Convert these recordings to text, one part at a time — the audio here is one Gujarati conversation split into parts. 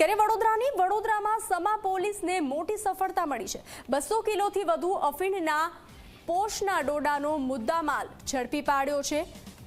કરીએ વડોદરાની. વડોદરામાં સમા પોલીસને મોટી સફળતા મળી છે. બસો કિલોથી વધુ અફીણના પોષના ડોડાનો મુદ્દામાલ ઝડપી પાડ્યો છે.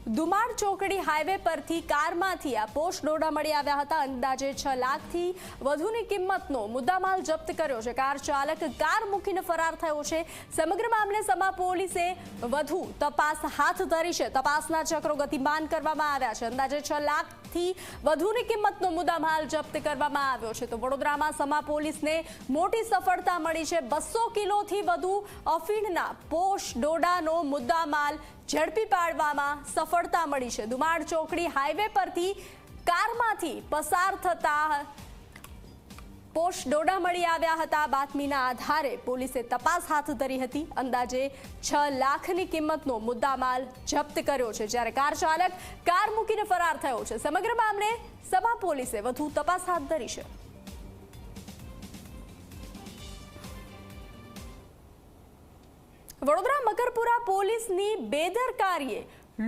દુમાડ ચોકડી હાઈવે પરથી કારમાંથી આ પોષ ડોડા મળી આવ્યા હતા. અંદાજે છ લાખથી વધુની કિંમતનો મુદ્દામાલ જપ્ત કર્યો છે. કાર ચાલક કાર મૂકીને ફરાર થયો છે. સમગ્ર મામલે સમા પોલીસે વધુ તપાસ હાથ ધરી છે. તપાસના ચક્રો ગતિમાન કરવામાં આવ્યા છે. અંદાજે છ લાખથી વધુની કિંમતનો મુદ્દામાલ જપ્ત કરવામાં આવ્યો છે. તો વડોદરામાં સમા પોલીસને મોટી સફળતા મળી છે. બસો કિલોથી વધુ અફીણના પોષ ડોડાનો મુદ્દામાલ ઝડપી પાડવામાં સફળતા મળી છે. દુમાડ ચોકડી હાઈવે પરથી કારમાંથી પસાર થતા પોસ્ટ ડોડા મળી આવ્યા હતા. બાતમીના આધારે પોલીસે તપાસ હાથ ધરી હતી. અંદાજે છ લાખની કિંમતનો મુદ્દામાલ જપ્ત કર્યો છે. જ્યારે કાર ચાલક કાર મૂકીને ફરાર થયો છે. સમગ્ર મામલે સભા પોલીસે વધુ તપાસ હાથ ધરી છે. વડોદરા મકરપુરા પોલીસની બેદરકારીએ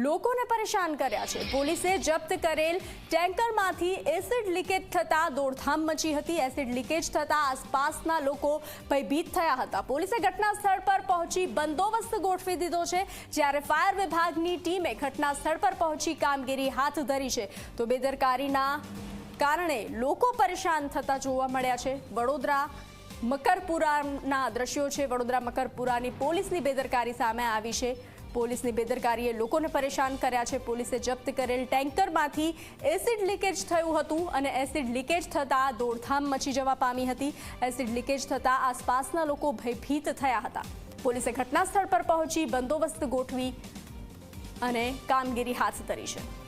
લોકોને પરેશાન કર્યા છે. પોલીસે જપ્ત કરેલ ટેન્કરમાંથી એસિડ લીકેજ થતાં દોડધામ મચી હતી. એસિડ લીકેજ થતાં આસપાસના લોકો ભયભીત થયા હતા. પોલીસે ઘટના સ્થળ પર પહોંચી બંદોબસ્ત ગોઠવી દીધો છે. જ્યારે ફાયર વિભાગની ટીમે ઘટના સ્થળ પર પહોંચી કામગીરી હાથ ધરી છે. તો બેદરકારીના કારણે લોકો પરેશાન થતા જોવા મળ્યા છે. વડોદરા મકરપુરાના દ્રશ્યો છે. વડોદરા મકરપુરાની પોલીસની બેદરકારી સામે આવી છે. પોલીસની બેદરકારીએ લોકોને પરેશાન કર્યા છે. પોલીસે જપ્ત કરેલ ટેન્કરમાંથી એસિડ લીકેજ થયું હતું અને એસિડ લીકેજ થતાં દોડધામ મચી જવા પામી હતી. એસિડ લીકેજ થતાં આસપાસના લોકો ભયભીત થયા હતા. પોલીસે ઘટના સ્થળ પર પહોંચી બંદોબસ્ત ગોઠવી અને કામગીરી હાથ ધરી છે.